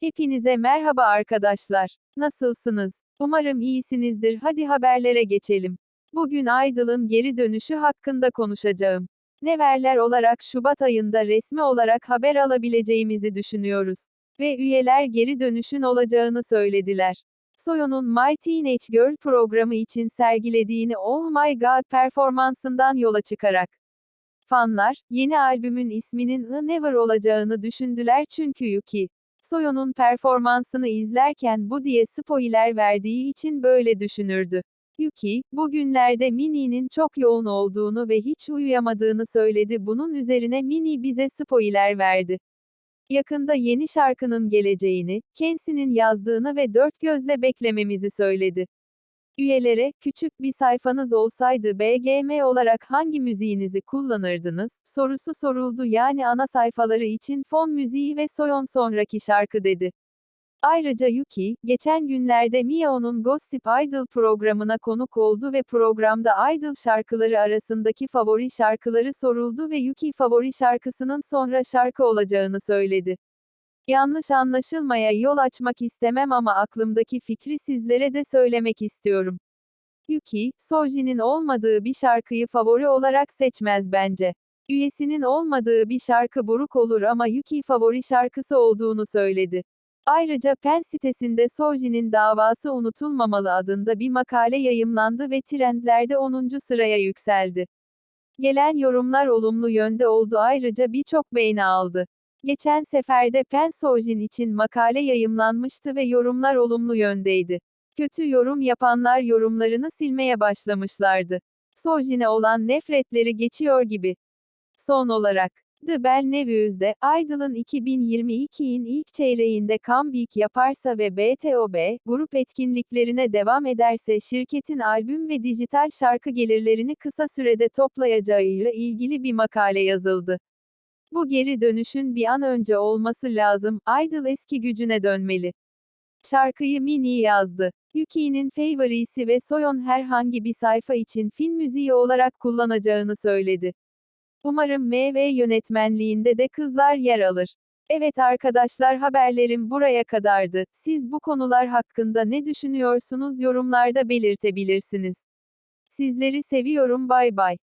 Hepinize merhaba arkadaşlar. Nasılsınız? Umarım iyisinizdir. Hadi haberlere geçelim. Bugün Aydıl'ın geri dönüşü hakkında konuşacağım. Neverler olarak Şubat ayında resmi olarak haber alabileceğimizi düşünüyoruz. Ve üyeler geri dönüşün olacağını söylediler. Soyo'nun My Teenage Girl programı için sergilediğini Oh My God performansından yola çıkarak. Fanlar, yeni albümün isminin I Never olacağını düşündüler çünkü Yuki, Soyo'nun performansını izlerken bu diye spoiler verdiği için böyle düşünürdü. Yuki, bugünlerde Minnie'nin çok yoğun olduğunu ve hiç uyuyamadığını söyledi. Bunun üzerine Minnie bize spoiler verdi. Yakında yeni şarkının geleceğini, Kensey'nin yazdığını ve dört gözle beklememizi söyledi. Üyelere, küçük bir sayfanız olsaydı BGM olarak hangi müziğinizi kullanırdınız, sorusu soruldu yani ana sayfaları için fon müziği ve Soyon sonraki şarkı dedi. Ayrıca Yuki, geçen günlerde Miao'nun Gossip Idol programına konuk oldu ve programda Idol şarkıları arasındaki favori şarkıları soruldu ve Yuki favori şarkısının sonra şarkı olacağını söyledi. Yanlış anlaşılmaya yol açmak istemem ama aklımdaki fikri sizlere de söylemek istiyorum. Yuki, Soji'nin olmadığı bir şarkıyı favori olarak seçmez bence. Üyesinin olmadığı bir şarkı buruk olur ama Yuki favori şarkısı olduğunu söyledi. Ayrıca Pen sitesinde Soji'nin davası unutulmamalı adında bir makale yayımlandı ve trendlerde 10. sıraya yükseldi. Gelen yorumlar olumlu yönde oldu ayrıca birçok beğeni aldı. Geçen seferde Pen Sojin için makale yayımlanmıştı ve yorumlar olumlu yöndeydi. Kötü yorum yapanlar yorumlarını silmeye başlamışlardı. Sojin'e olan nefretleri geçiyor gibi. Son olarak, The Bell Neviews'de, Idol'ın 2022'in ilk çeyreğinde comeback yaparsa ve BTOB, grup etkinliklerine devam ederse şirketin albüm ve dijital şarkı gelirlerini kısa sürede toplayacağıyla ilgili bir makale yazıldı. Bu geri dönüşün bir an önce olması lazım, Idol eski gücüne dönmeli. Şarkıyı Mini yazdı. Yuki'nin favorisi ve Soyon herhangi bir sayfa için film müziği olarak kullanacağını söyledi. Umarım MV yönetmenliğinde de kızlar yer alır. Evet arkadaşlar haberlerim buraya kadardı. Siz bu konular hakkında ne düşünüyorsunuz yorumlarda belirtebilirsiniz. Sizleri seviyorum bay bay.